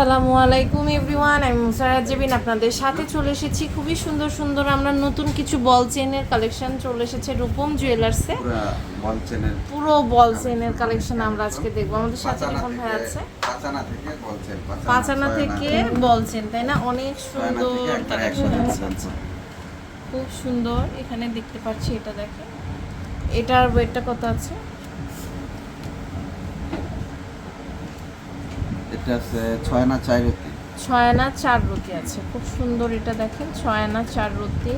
আসসালামু আলাইকুম এভরিওয়ান আমি মুসারাত জেবিন আপনাদের সাথে চলে এসেছি খুবই সুন্দর সুন্দর আমরা নতুন কিছু বল চেনের কালেকশন চলে এসেছে রূপম জুয়েলার্সে বল চেনের পুরো বল চেনের কালেকশন আমরা আজকে দেখব আমাদের সাথে এখন ভাই আছে। পাঁচানা থেকে বল চেন পাঁচানা ছয় থেকে বল চেন তাই না? অনেক সুন্দর কালেকশন খুব সুন্দর এখানে দেখতে পাচ্ছি এটা দেখে এটার ওয়েটটা কত আছে? আছে ছয় না চার রতি ছয় আনা চার রতি আছে খুব সুন্দর এটা দেখেন ছয় আনা চার রতি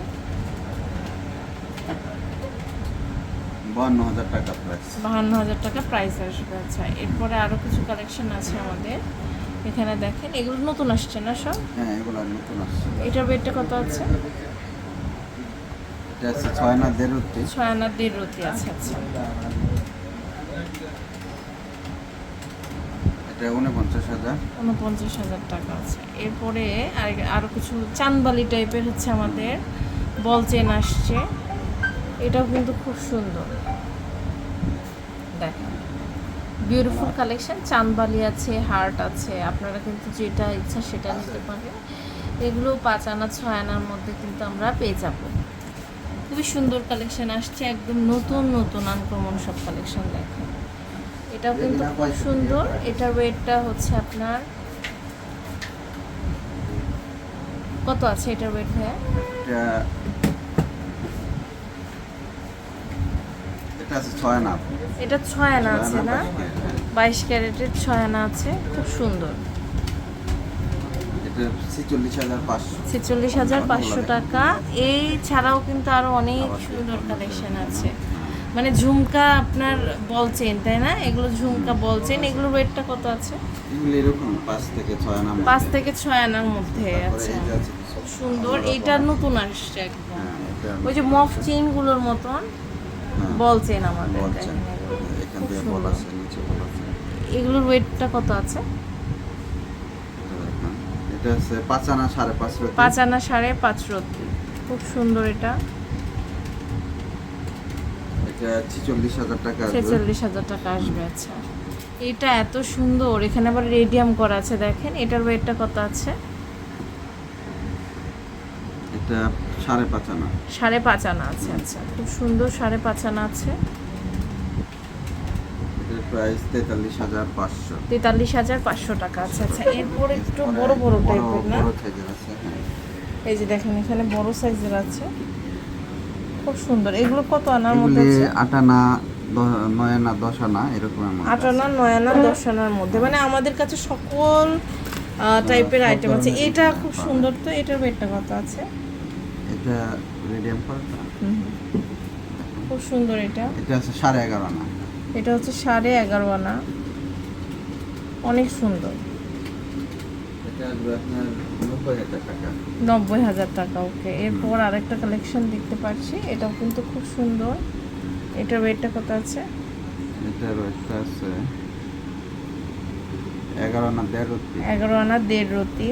বান্ন হাজার টাকা প্রাইস বাহান্ন হাজার টাকা প্রাইস আসবে আচ্ছা এরপরে আরও কিছু কালেকশন আছে আমাদের। এখানে দেখেন এগুলো নতুন আসছে না সব? হ্যাঁ এগুলো নতুন আসছে। এটার ওয়েটটা কত আছে? এটা আছে ছয় না দেড় রতি ছয় আনা দেড় রতি আছে আচ্ছা। এটা উনপঞ্চাশ হাজার। উনপঞ্চাশ হাজার টাকা আছে। এরপরে আর আরও কিছু চানবালি টাইপের হচ্ছে আমাদের বল চেন আসছে। এটাও কিন্তু খুব সুন্দর। দেখেন। বিউটিফুল কালেকশন চানবালি আছে হার্ট আছে। আপনারা কিন্তু যেটা ইচ্ছা সেটা নিতে পারেন। এগুলো পাঁচ আনা, ছয় আনার মধ্যে কিন্তু আমরা পেয়ে যাব। খুবই সুন্দর কালেকশন আসছে, একদম নতুন নতুন আনকমন সব কালেকশন দেখেন। এটাও কিন্তু খুব সুন্দর। এটার ওয়েটটা হচ্ছে আপনার কত আছে এটার ওয়েট ভাইয়া? এটা আছে ছয় না এটা ছয় আনা আছে না? হ্যাঁ। বাইশ ক্যারেটের ছয় আনা আছে। খুব সুন্দর। ছেচল্লিশ হাজার পাঁচশো। টাকা। এই ছাড়াও কিন্তু আরও অনেক সুন্দর কালেকশন আছে। মানে ঝুমকা আপনার বল বলছেন তাই না? এগুলো ঝুমকা বল বলছেন এগুলোর ওয়েটটা কত আছে? এগুলো এরকম পাঁচ থেকে ছয় না পাঁচ থেকে ছয় আনার মধ্যে আছে যে আছে সুন্দর এটা নতুন আসছে একদম। হ্যাঁ, ওই যে মফ চেইনগুলোর মতন হ্যাঁ, বল চেন আমাদের এগুলো। এখান থেকে বল আছে নিচে বল আছে এগুলোর ওয়েটটা কত আছে? এটা হচ্ছে পাঁচ আনা সাড়ে পাঁচ রতি। পাঁচ আনা সাড়ে পাঁচ রতি। খুব সুন্দর এটা। এটা ছিচল্লিশ হাজার টাকা আসবে। ছেচল্লিশ হাজার টাকা আসবে আচ্ছা। এটা এত সুন্দর এখানে আবার রেডিয়াম করা আছে দেখেন। এটার ওয়েটটা কত আছে? এটা সাড়ে পাঁচ আনা। সাড়ে পাঁচ আনা আছে আচ্ছা। খুব সুন্দর সাড়ে পাঁচ আনা আছে। প্রাইস তেতাল্লিশ হাজার পাঁচশো। তেতাল্লিশ হাজার পাঁচশো টাকা আচ্ছা আচ্ছা। এরপর একটু বড় বড় টাইপের না? হ্যাঁ। এই যে দেখেন এখানে বড় সাইজের আছে। খুব সুন্দর। এগুলো কত আনার মধ্যে আছে? আট আনা দ- নয় আনা দশ আনা এরকম আট আনা নয় আনা দশ আনার মধ্যে। মানে আমাদের কাছে সকল টাইপের আইটেম আছে। এটা খুব সুন্দর তো? এটার ওয়েটটা কত আছে? এটা রেডিয়াম খুব সুন্দর এটা। এটা আছে সাড়ে এগারো আনা। এটা হচ্ছে সাড়ে এগারো আনা। অনেক সুন্দর। নব্বই হাজার টাকা ওকে। এরপর আরেকটা কালেকশন দেখতে পাচ্ছি এটাও কিন্তু খুব সুন্দর। এটার ওয়েটটা কত আছে? এটার ওয়েটটা আছে এগারো আনা দেড় রতি এগারো আনা দেড় রতি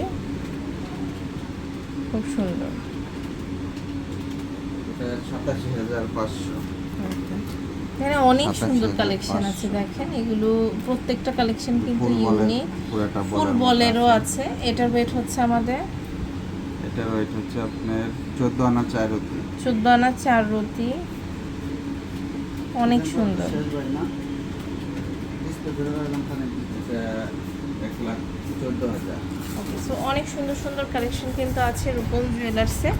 খুব সুন্দর। এটা সাতাশি হাজার পাঁচশো। এখানে অনেক সুন্দর কালেকশন আছে দেখেন। এগুলো প্রত্যেকটা কালেকশন কিন্তু ইউনিক ফুটবলেরও ফুল বলেরও আছে। আছে। এটার ওয়েট হচ্ছে আমাদের? এটার ওয়েট হচ্ছে আপনার চোদ্দ আনা চার রতি চোদ্দ আনা চার রতি অনেক সুন্দর। সো অনেক সুন্দর সুন্দর কালেকশন কিন্তু আছে রূপম জুয়েলার্সে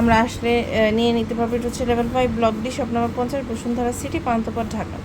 আমরা আসলে নিয়ে নিতে পারব। এটা হচ্ছে level five block D shop number পঞ্চাশ বসুন্ধরা সিটি পান্তপর ঢাকা।